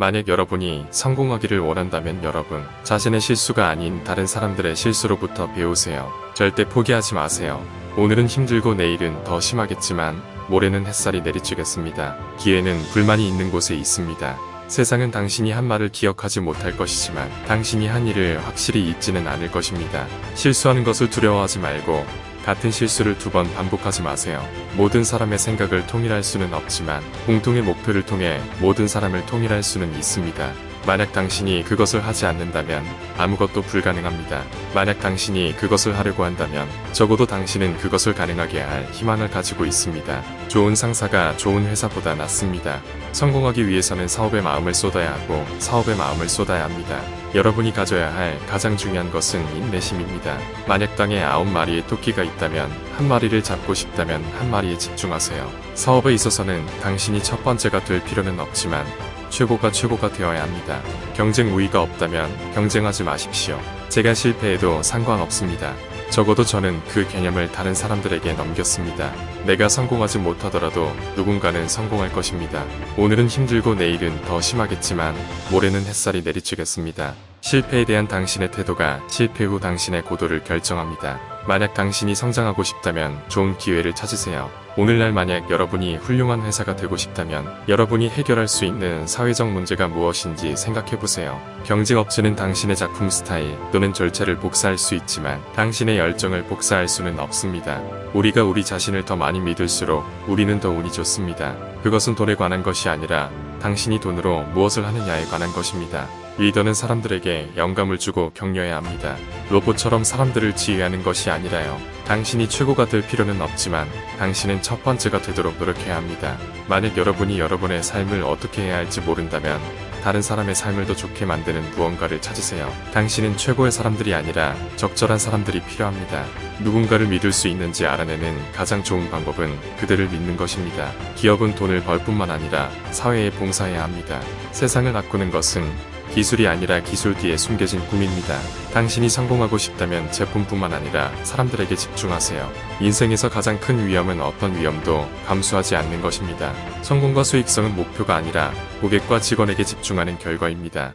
만약 여러분이 성공하기를 원한다면 여러분 자신의 실수가 아닌 다른 사람들의 실수로부터 배우세요. 절대 포기하지 마세요. 오늘은 힘들고 내일은 더 심하겠지만 모레는 햇살이 내리쬐겠습니다. 기회는 불만이 있는 곳에 있습니다. 세상은 당신이 한 말을 기억하지 못할 것이지만 당신이 한 일을 확실히 잊지는 않을 것입니다. 실수하는 것을 두려워하지 말고 같은 실수를 두 번 반복하지 마세요. 모든 사람의 생각을 통일할 수는 없지만 공통의 목표를 통해 모든 사람을 통일할 수는 있습니다. 만약 당신이 그것을 하지 않는다면 아무것도 불가능합니다. 만약 당신이 그것을 하려고 한다면 적어도 당신은 그것을 가능하게 할 희망을 가지고 있습니다. 좋은 상사가 좋은 회사보다 낫습니다. 성공하기 위해서는 사업에 마음을 쏟아야 하고 사업에 마음을 쏟아야 합니다. 여러분이 가져야 할 가장 중요한 것은 인내심입니다. 만약 땅에 아홉 마리의 토끼가 있다면 한 마리를 잡고 싶다면 한 마리에 집중하세요. 사업에 있어서는 당신이 첫 번째가 될 필요는 없지만 최고가 최고가 되어야 합니다. 경쟁 우위가 없다면 경쟁하지 마십시오. 제가 실패해도 상관없습니다. 적어도 저는 그 개념을 다른 사람들에게 넘겼습니다. 내가 성공하지 못하더라도 누군가는 성공할 것입니다. 오늘은 힘들고 내일은 더 심하겠지만 모레는 햇살이 내리쬐겠습니다. 실패에 대한 당신의 태도가 실패 후 당신의 고도를 결정합니다. 만약 당신이 성장하고 싶다면 좋은 기회를 찾으세요. 오늘날 만약 여러분이 훌륭한 회사가 되고 싶다면 여러분이 해결할 수 있는 사회적 문제가 무엇인지 생각해보세요. 경쟁업체는 당신의 작품 스타일 또는 절차를 복사할 수 있지만 당신의 열정을 복사할 수는 없습니다. 우리가 우리 자신을 더 많이 믿을수록 우리는 더 운이 좋습니다. 그것은 돈에 관한 것이 아니라 당신이 돈으로 무엇을 하느냐에 관한 것입니다. 리더는 사람들에게 영감을 주고 격려해야 합니다. 로봇처럼 사람들을 지휘하는 것이 아니라요. 당신이 최고가 될 필요는 없지만 당신은 첫 번째가 되도록 노력해야 합니다. 만약 여러분이 여러분의 삶을 어떻게 해야 할지 모른다면 다른 사람의 삶을 더 좋게 만드는 무언가를 찾으세요. 당신은 최고의 사람들이 아니라 적절한 사람들이 필요합니다. 누군가를 믿을 수 있는지 알아내는 가장 좋은 방법은 그들을 믿는 것입니다. 기업은 돈을 벌 뿐만 아니라 사회에 봉사해야 합니다. 세상을 바꾸는 것은 기술이 아니라 기술 뒤에 숨겨진 꿈입니다. 당신이 성공하고 싶다면 제품뿐만 아니라 사람들에게 집중하세요. 인생에서 가장 큰 위험은 어떤 위험도 감수하지 않는 것입니다. 성공과 수익성은 목표가 아니라 고객과 직원에게 집중하는 결과입니다.